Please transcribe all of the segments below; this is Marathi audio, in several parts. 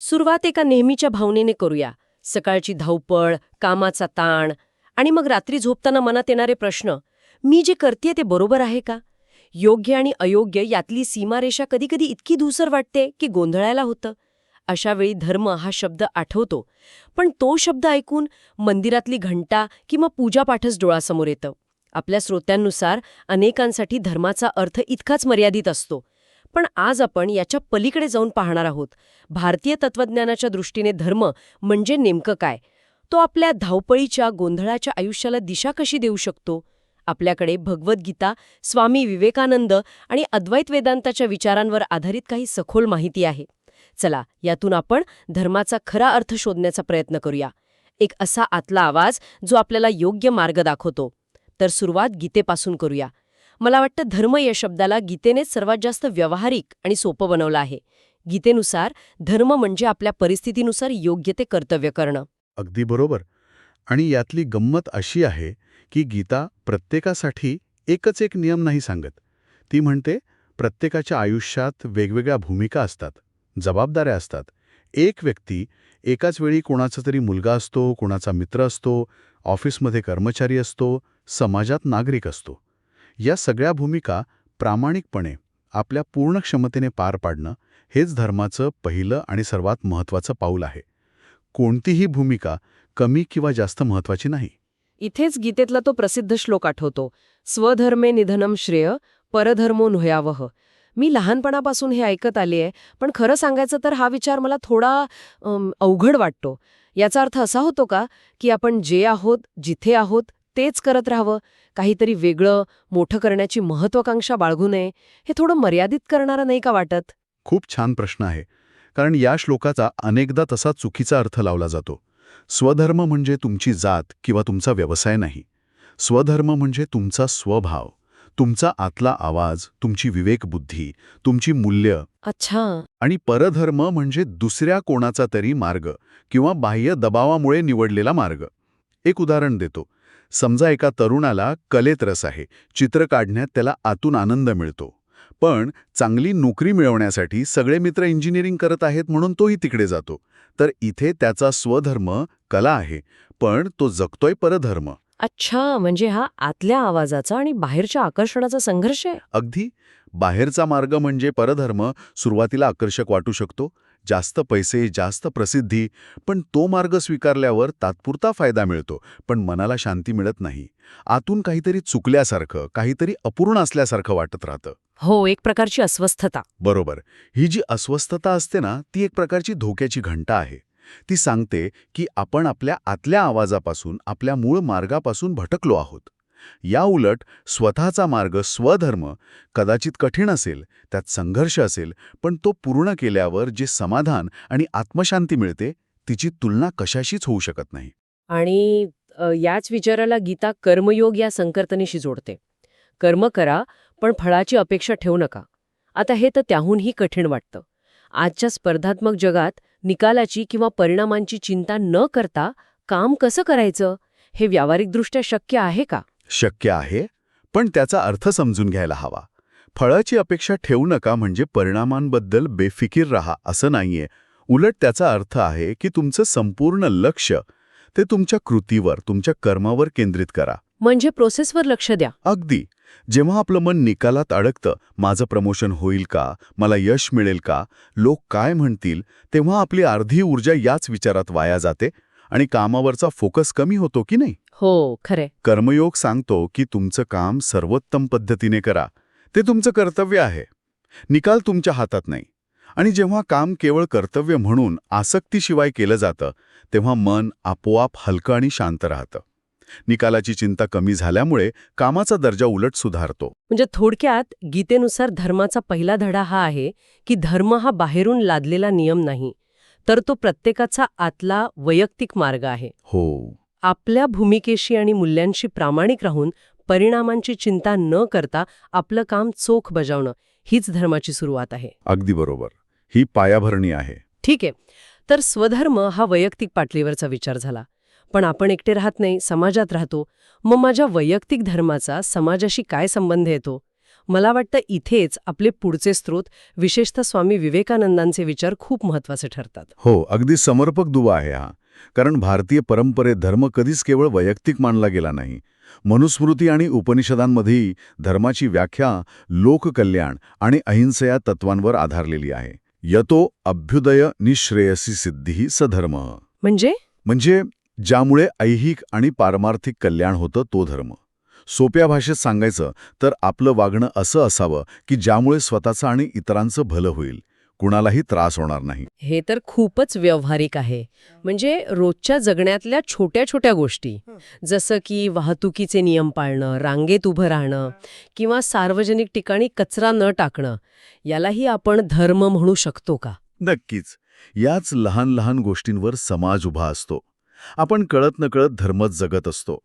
सुरुवात एका नेहमीच्या भावनेने करूया. सकाळची धावपळ कामाचा ताण आणि मग रात्री झोपताना मनात येणारे प्रश्न मी जे करते ते बरोबर आहे का? योग्य आणि अयोग्य यातली सीमारेषा कधीकधी इतकी धूसर वाटते की गोंधळायला होतं. अशावेळी धर्म हा शब्द आठवतो पण तो शब्द ऐकून मंदिरातली घंटा किंवा पूजापाठच डोळासमोर येतं. आपल्या श्रोत्यांनुसार अनेकांसाठी धर्माचा अर्थ इतकाच मर्यादित असतो. पण आज आपण याच्या पलीकडे जाऊन पाहणार आहोत. भारतीय तत्वज्ञानाच्या दृष्टीने धर्म म्हणजे नेमकं काय? तो आपल्या धावपळीच्या गोंधळाच्या आयुष्याला दिशा कशी देऊ शकतो? आपल्याकडे भगवद्गीता स्वामी विवेकानंद आणि अद्वैत वेदांताच्या विचारांवर आधारित काही सखोल माहिती आहे. चला यातून आपण धर्माचा खरा अर्थ शोधण्याचा प्रयत्न करूया. एक असा आतला आवाज जो आपल्याला योग्य मार्ग दाखवतो. तर सुरुवात गीतेपासून करूया. मला वाटतं धर्म या शब्दाला गीतेनेच सर्वात जास्त व्यावहारिक आणि सोपं बनवलं आहे. गीतेनुसार धर्म म्हणजे आपल्या परिस्थितीनुसार योग्य ते कर्तव्य करणं. अगदी बरोबर. आणि यातली गंमत अशी आहे की गीता प्रत्येकासाठी एकच एक नियम नाही सांगत. ती म्हणते प्रत्येकाच्या आयुष्यात वेगवेगळ्या भूमिका असतात जबाबदाऱ्या असतात. एक व्यक्ती एकाच वेळी कोणाचा तरी मुलगा असतो कोणाचा मित्र असतो ऑफिसमध्ये कर्मचारी असतो समाजात नागरिक असतो. या सगळ्या भूमिका प्रामाणिकपणे आपल्या पूर्ण क्षमतेने पार पाडणं हेच धर्माचं पहिलं आणि सर्वात महत्त्वाचं पाऊल आहे. कोणतीही भूमिका कमी किंवा जास्त महत्त्वाची नाही. इथेच गीतेतला तो प्रसिद्ध श्लोक आठवतो स्वधर्मे निधनम श्रेय परधर्मो नुह्यावह. मी लहानपणापासून हे ऐकत आले आहे पण खरं सांगायचं तर हा विचार मला थोडा अवघड वाटतो. याचा अर्थ असा होतो का की आपण जे आहोत जिथे आहोत तेच करत राहावं. काहीतरी वेगळं मोठं करण्याची महत्वाकांक्षा बाळगू नये. हे थोडं मर्यादित करणारं नाही का वाटत? खूप छान प्रश्न आहे. कारण या श्लोकाचा अनेकदा तसा चुकीचा अर्थ लावला जातो. स्वधर्म म्हणजे तुमची जात किंवा तुमचा व्यवसाय नाही. स्वधर्म म्हणजे तुमचा स्वभाव. तुमचा आतला आवाज तुमची विवेकबुद्धी तुमची मूल्य. अच्छा. आणि परधर्म म्हणजे दुसऱ्या कोणाचा तरी मार्ग किंवा बाह्य दबावामुळे निवडलेला मार्ग. एक उदाहरण देतो. समजा एका तरुणाला कलेत रस आहे चित्र काढण्यात त्याला आतून आनंद मिळतो. पण चांगली नोकरी मिळवण्यासाठी सगळे मित्र इंजिनिअरिंग करत आहेत म्हणून तोही तिकडे जातो. तर इथे त्याचा स्वधर्म कला आहे पण तो जगतोय परधर्म. अच्छा म्हणजे हा आतल्या आवाजाचा आणि बाहेरच्या आकर्षणाचा संघर्ष आहे? अगदी. बाहेरचा मार्ग म्हणजे परधर्म सुरुवातीला आकर्षक वाटू शकतो जास्त पैसे जास्त प्रसिद्धी पण तो मार्ग स्वीकारल्यावर तात्पुरता फायदा मिळतो पण मनाला शांती मिळत नाही. आतून काहीतरी चुकल्यासारखं काहीतरी अपूर्ण असल्यासारखं वाटत राहतं. हो एक प्रकारची अस्वस्थता. बरोबर. ही जी अस्वस्थता असते ना ती एक प्रकारची धोक्याची घंटा आहे. ती सांगते की आपण आपल्या आतल्या आवाजापासून आपल्या मूळ मार्गापासून भटकलो आहोत. या उलट स्वतःचा मार्ग स्वधर्म कदाचित कठीण असेल त्यात संघर्ष असेल पण तो पूर्ण केल्यावर जे समाधान आणि आत्मशांती मिळते तिची तुलना कशाशीच होऊ शकत नाही. आणि याच विचाराला गीता कर्मयोग या संकर्तनेशी जोडते. कर्म करा पण फळाची अपेक्षा ठेवू नका. आता हे तर त्याहूनही कठीण वाटतं. आजच्या स्पर्धात्मक जगात निकालाची किंवा परिणामांची चिंता न करता काम कसं करायचं? हे व्यावहारिकदृष्ट्या शक्य आहे का? शक्य आहे पण त्याचा अर्थ समजून घ्यायला हवा. फळाची अपेक्षा ठेवू नका म्हणजे परिणामांबद्दल बेफिकीर राहा असं नाहीये. उलट त्याचा अर्थ आहे की तुमचं संपूर्ण लक्ष ते तुमच्या कृतीवर तुमच्या कर्मावर केंद्रित करा. म्हणजे प्रोसेसवर लक्ष द्या. अगदी. जेव्हा आपलं मन निकालात अडकतं माझं प्रमोशन होईल का? मला यश मिळेल का? लोक काय म्हणतील? तेव्हा आपली अर्धी ऊर्जा याच विचारात वाया जाते आणि कामावरचा फोकस कमी होतो की नाही? हो खरे कर्मयोग सांगतो की तुमचं काम सर्वोत्तम पद्धतीने करा. ते तुमचं कर्तव्य आहे. निकाल तुमच्या हातात नाही. आणि जेव्हा काम केवळ कर्तव्य म्हणून आसक्तीशिवाय केलं जातं तेव्हा मन आपोआप हलकं आणि शांत राहतं. निकालाची चिंता कमी झाल्यामुळे कामाचा दर्जा उलट सुधारतो. म्हणजे थोडक्यात गीतेनुसार धर्माचा पहिला धडा हा आहे की धर्म हा बाहेरून लादलेला नियम नाही तर तो प्रत्येकाचा आतला वैयक्तिक मार्ग आहे. हो. आपल्या भूमिकेशी आणि मूल्यांशी प्रामाणिक राहून परिणामांची चिंता न करता आपलं काम चोख बजावणं हीच धर्माची सुरुवात आहे. अगदी बरोबर. ही पायाभरणी आहे. ठीक आहे. तर स्वधर्म हा वैयक्तिक पातळीवरचा विचार झाला. पण आपण एकटे राहत नाही समाजात राहतो. मग माझ्या वैयक्तिक धर्माचा समाजाशी काय संबंध येतो? मला वाटतं इथेच आपले पुढचे स्रोत विशेषतः स्वामी विवेकानंदांचे विचार खूप महत्त्वाचे ठरतात. हो अगदी समर्पक दुवा आहे हा. कारण भारतीय परंपरेत धर्म कधीच केवळ वैयक्तिक मानला गेला नाही. मनुस्मृती आणि उपनिषदांमध्येही धर्माची व्याख्या लोककल्याण आणि अहिंसा या तत्वांवर आधारलेली आहे. यतो अभ्युदय निश्रेयसी सिद्धी सधर्म म्हणजे? म्हणजे ज्यामुळे ऐहिक आणि पारमार्थिक कल्याण होतं तो धर्म. सोप्या भाषेत सांगायचं तर आपलं वागणं असं असावं की ज्यामुळे स्वतःचं आणि इतरांचं भलं होईल. कुणालाही त्रास होणार नाही. हे तर खूपच व्यावहारिक आहे. म्हणजे रोजच्या जगण्यातल्या छोट्या छोट्या गोष्टी जसं की वाहतुकीचे नियम पाळणं रांगेत उभं राहणं किंवा सार्वजनिक ठिकाणी कचरा न टाकणं यालाही आपण धर्म म्हणू शकतो का? नक्कीच. याच लहान लहान गोष्टींवर समाज उभा असतो. आपण कळत नकळत धर्मच जगत असतो.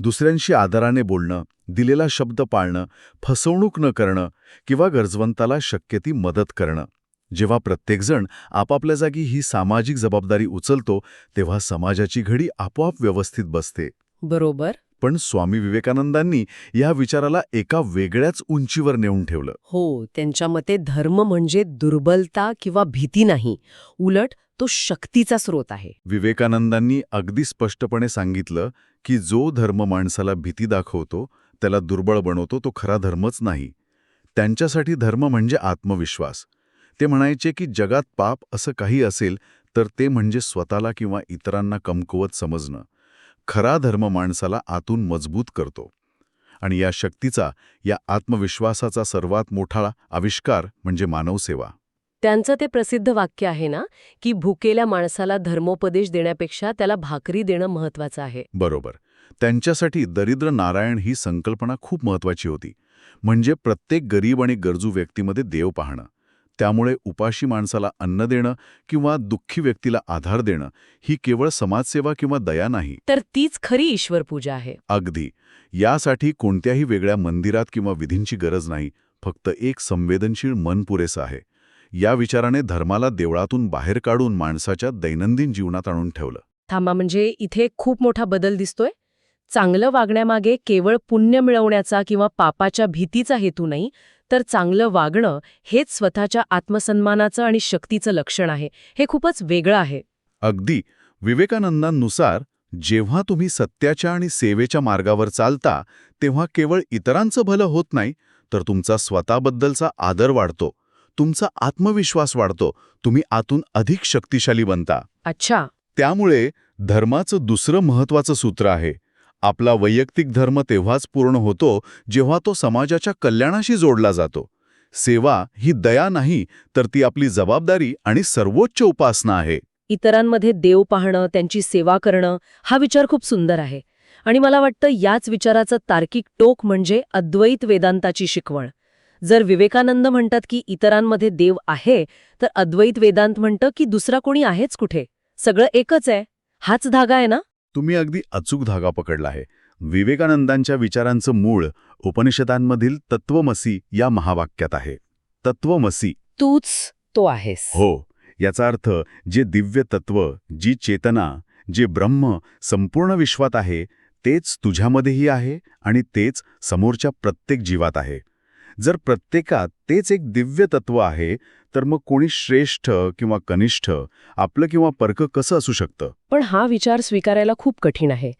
दुसऱ्यांशी आदराने बोलणं दिलेला शब्द पाळणं फसवणूक न करणं किंवा गरजवंताला शक्य ती मदत करणं जेव्हा प्रत्येकजण आपापल्या जागी ही सामाजिक जबाबदारी उचलतो तेव्हा समाजाची घडी आपोआप व्यवस्थित बसते. बरोबर. पण स्वामी विवेकानंदांनी या विचाराला एका वेगळ्याच उंचीवर नेऊन ठेवलं. हो त्यांच्या मते धर्म म्हणजे दुर्बलता किंवा भीती नाही उलट तो शक्तीचा स्रोत आहे. विवेकानंदांनी अगदी स्पष्टपणे सांगितलं की जो धर्म माणसाला भीती दाखवतो त्याला दुर्बळ बनवतो तो खरा धर्मच नाही. त्यांच्यासाठी धर्म म्हणजे आत्मविश्वास. ते म्हणायचे की जगात पाप असं काही असेल तर ते म्हणजे स्वतःला किंवा इतरांना कमकुवत समजणं. खरा धर्म माणसाला आतून मजबूत करतो. आणि या शक्तीचा या आत्मविश्वासाचा सर्वात मोठा आविष्कार म्हणजे मानवसेवा. त्यांचं ते प्रसिद्ध वाक्य आहे ना की भुकेल्या माणसाला धर्मोपदेश देण्यापेक्षा त्याला भाकरी देणं महत्वाचं आहे. बरोबर. त्यांच्यासाठी दरिद्र नारायण ही संकल्पना खूप महत्वाची होती. म्हणजे प्रत्येक गरीब आणि गरजू व्यक्तीमध्ये देव पाहणं. त्यामुळे उपाशी माणसाला अन्न देणं किंवा दुःखी व्यक्तीला आधार देणं ही केवळ समाजसेवा किंवा दया नाही. तर तीच खरी ईश्वर पूजा आहे. अगदी. यासाठी कोणत्याही वेगळ्या मंदिरात किंवा विधींची गरज नाही. फक्त एक संवेदनशील मन पुरेसं आहे. या विचाराने धर्माला देवळातून बाहेर काढून माणसाच्या दैनंदिन जीवनात आणून ठेवलं. थांबा म्हणजे इथे खूप मोठा बदल दिसतोय. चांगलं वागण्यामागे केवळ पुण्य मिळवण्याचा किंवा पापाच्या भीतीचा हेतू नाही तर चांगलं वागणं हेच स्वतःच्या आत्मसन्मानाचं आणि शक्तीचं लक्षण आहे. हे खूपच वेगळं आहे. अगदी. विवेकानंदांनुसार जेव्हा तुम्ही सत्याच्या आणि सेवेच्या मार्गावर चालता तेव्हा केवळ इतरांचं भलं होत नाही तर तुमचा स्वतःबद्दलचा आदर वाढतो. तुमचा आत्मविश्वास वाढतो. तुम्ही आतून अधिक शक्तिशाली बनता. अच्छा. त्यामुळे धर्माचं दुसरं महत्वाचं सूत्र आहे. आपला वैयक्तिक धर्म तेव्हाच पूर्ण होतो जेव्हा तो समाजाच्या कल्याणाशी जोडला जातो. सेवा ही दया नाही तर ती आपली जबाबदारी आणि सर्वोच्च उपासना आहे. इतरांमध्ये देव पाहणं त्यांची सेवा करणं हा विचार खूप सुंदर आहे. आणि मला वाटतं याच विचाराचं तार्किक टोक म्हणजे अद्वैत वेदांताची शिकवण. जर विवेकानंद म्हणतात की इतरांमध्ये देव आहे तर अद्वैत वेदांत म्हणतं की दुसरा कोणी आहेच कुठे? सगळं एकच आहे. हाच धागा आहे ना? तुम्ही अगदी अचूक धागा पकडला आहे. विवेकानंदांच्या विचारांचं मूळ उपनिषदांमधील तत्वमसी या महावाक्यात आहे. तत्वमसी तूच तो आहेस. हो याचा अर्थ जे दिव्य तत्व जी चेतना जे ब्रह्म संपूर्ण विश्वात आहे तेच तुझ्यामध्येही आहे आणि तेच समोरच्या प्रत्येक जीवात आहे. जर प्रत्येकात तेच एक दिव्य तत्व आहे तर मग कोणी श्रेष्ठ किंवा कनिष्ठ आपलं किंवा परक कसं असू शकतं? पण हा विचार स्वीकारायला खूप कठीण आहे.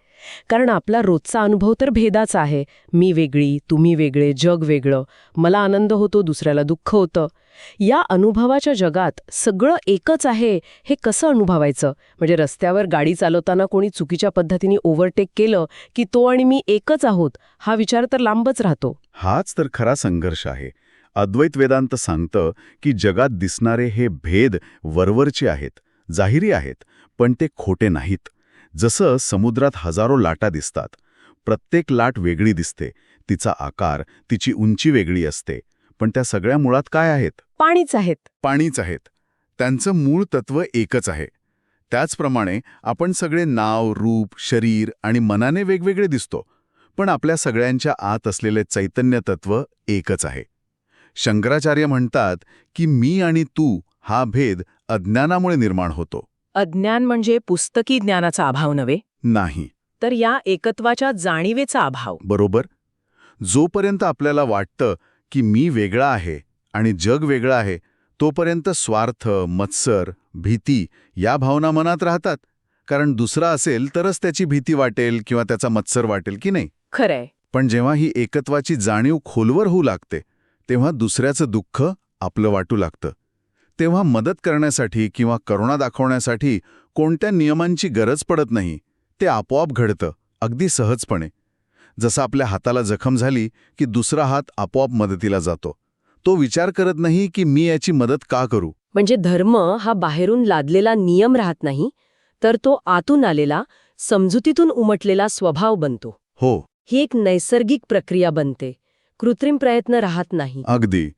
कारण आपला रोजचा अनुभव तर भेदाचा आहे. मी वेगळी तुम्ही वेगळे जग वेगळं. मला आनंद होतो दुसऱ्याला दुःख होतं. या अनुभवाच्या जगात सगळं एकच आहे हे कसं अनुभवायचं? म्हणजे रस्त्यावर गाडी चालवताना कोणी चुकीच्या पद्धतीने ओव्हरटेक केलं की तो आणि मी एकच आहोत हा विचार तर लांबच राहतो. हाच तर खरा संघर्ष आहे. अद्वैत वेदांत सांगतं की जगात दिसणारे हे भेद वरवरचे आहेत जाहिरी आहेत पण ते खोटे नाहीत. जसं समुद्रात हजारो लाटा दिसतात प्रत्येक लाट वेगळी दिसते तिचा आकार तिची उंची वेगळी असते पण त्या सगळ्या मुळात काय आहेत? पाणीच आहेत. पाणीच आहेत. त्यांचं मूळ तत्व एकच आहे. त्याचप्रमाणे आपण सगळे नाव रूप शरीर आणि मनाने वेगवेगळे दिसतो पण आपल्या सगळ्यांच्या आत असलेले चैतन्य तत्व एकच आहे. शंकराचार्य म्हणतात की मी आणि तू हा भेद अज्ञानामुळे निर्माण होतो. अज्ञान म्हणजे पुस्तकी ज्ञानाचा अभाव नव्हे? नाही. तर या एकत्वाच्या जाणीवेचा अभाव. बरोबर? जोपर्यंत आपल्याला वाटतं की मी वेगळा आहे आणि जग वेगळं आहे तोपर्यंत स्वार्थ मत्सर भीती या भावना मनात राहतात. कारण दुसरा असेल तरच त्याची भीती वाटेल किंवा त्याचा मत्सर वाटेल की नाही. खरंय. पण जेव्हा ही एकत्वाची जाणीव खोलवर होऊ लागते तेव्हा दुसऱ्याचं दुःख आपलं वाटू लागतं. तेव्हा मदत करण्यासाठी किंवा करुणा दाखवण्यासाठी कोणत्या नियमांची गरज पडत नाही ते आपोआप घडतं अगदी सहजपणे. जसं आपल्या हाताला जखम झाली की दुसरा हात आपोआप मदतीला जातो. तो विचार करत नाही की मी याची मदत का करू. म्हणजे धर्म हा बाहेरून लादलेला नियम राहत नाही तर तो आतून आलेला समजुतीतून उमटलेला स्वभाव बनतो. हो. ही एक नैसर्गिक प्रक्रिया बनते. कृत्रिम प्रयत्न राहत नाही. अगदी.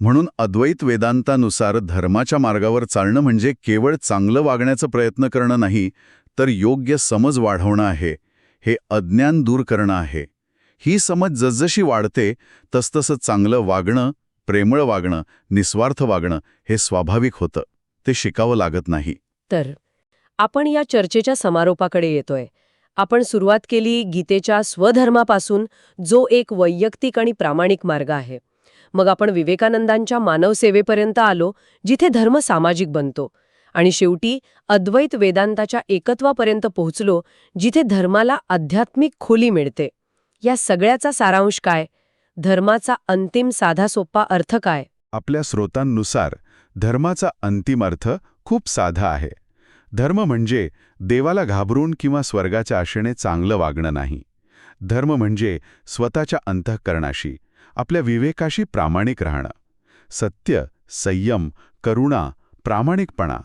म्हणून अद्वैत वेदांतानुसार धर्माच्या मार्गावर चालणं म्हणजे केवळ चांगलं वागण्याचा प्रयत्न करणं नाही तर योग्य समज वाढवणं आहे. हे अज्ञान दूर करणं आहे. ही समज जसजशी वाढते तसतसं चांगलं वागणं प्रेमळ वागणं निस्वार्थ वागणं हे स्वाभाविक होतं. ते शिकावं लागत नाही. तर आपण या चर्चेच्या समारोपाकडे येतोय. आपण सुरुवात केली गीतेच्या स्वधर्मापासून जो एक वैयक्तिक आणि प्रामाणिक मार्ग आहे. मग आपण विवेकानंदांच्या मानवसेवेपर्यंत आलो जिथे धर्म सामाजिक बनतो. आणि शेवटी अद्वैत वेदांताच्या एकत्वापर्यंत पोहोचलो जिथे धर्माला आध्यात्मिक खोली मिळते. या सगळ्याचा सारांश काय? धर्माचा अंतिम साधा सोप्पा अर्थ काय? आपल्या स्रोतांनुसार धर्माचा अंतिम अर्थ खूप साधा आहे. धर्म म्हणजे देवाला घाबरून किंवा स्वर्गाच्या आशेने चांगलं वागणं नाही. धर्म म्हणजे स्वतःच्या अंतःकरणाशी आपल्या विवेकाशी प्रामाणिक राहणं. सत्य संयम करुणा प्रामाणिकपणा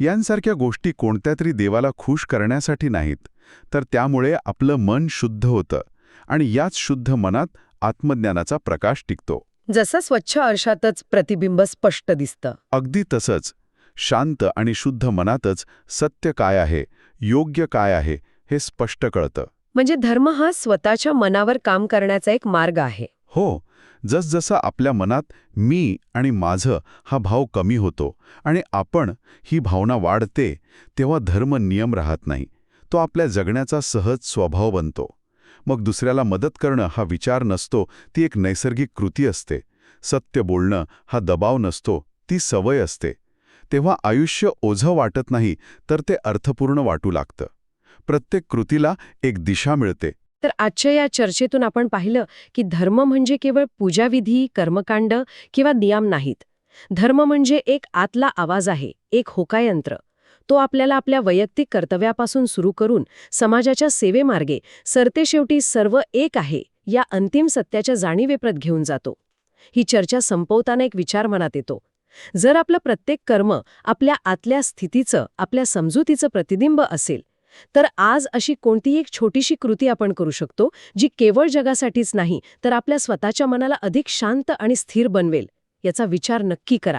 यांसारख्या गोष्टी कोणत्या तरी देवाला खुश करण्यासाठी नाहीत. तर त्यामुळे आपलं मन शुद्ध होतं आणि याच शुद्ध मनात आत्मज्ञानाचा प्रकाश टिकतो. जसं स्वच्छ आरशातच प्रतिबिंब स्पष्ट दिसतं. अगदी तसंच. शांत आणि शुद्ध मनातच सत्य काय आहे योग्य काय आहे हे स्पष्ट कळतं. म्हणजे धर्म हा स्वतःच्या मनावर काम करण्याचा एक मार्ग आहे. हो जसजसं आपल्या मनात मी आणि माझं हा भाव कमी होतो आणि आपण ही भावना वाढते तेव्हा धर्म नियम राहत नाही. तो आपल्या जगण्याचा सहज स्वभाव बनतो. मग दुसऱ्याला मदत करणं हा विचार नसतो ती एक नैसर्गिक कृती असते. सत्य बोलणं हा दबाव नसतो ती सवय असते. तेव्हा आयुष्य ओझं वाटत नाही तर ते अर्थपूर्ण वाटू लागतं. प्रत्येक कृतीला एक दिशा मिळते. तर आजच्या या चर्चेतून आपण पाहिलं की धर्म म्हणजे केवळ पूजाविधी कर्मकांड किंवा नियम नाहीत. धर्म म्हणजे एक आतला आवाज आहे एक होकायंत्र. तो आपल्याला आपल्या वैयक्तिक कर्तव्यापासून सुरू करून समाजाच्या सेवेमार्गे सरतेशेवटी सर्व एक आहे या अंतिम सत्याच्या जाणीवेप्रत घेऊन जातो. ही चर्चा संपवताना एक विचार मनात येतो. जर आपलं प्रत्येक कर्म आपल्या आतल्या स्थितीचं आपल्या समजुतीचं प्रतिबिंब असेल तर आज अशी कोणतीही एक छोटीशी कृती आपण करू शकतो जी केवळ जगासाठीच नाही तर आपल्या स्वतःच्या मनाला अधिक शांत आणि स्थिर बनवेल याचा विचार नक्की करा.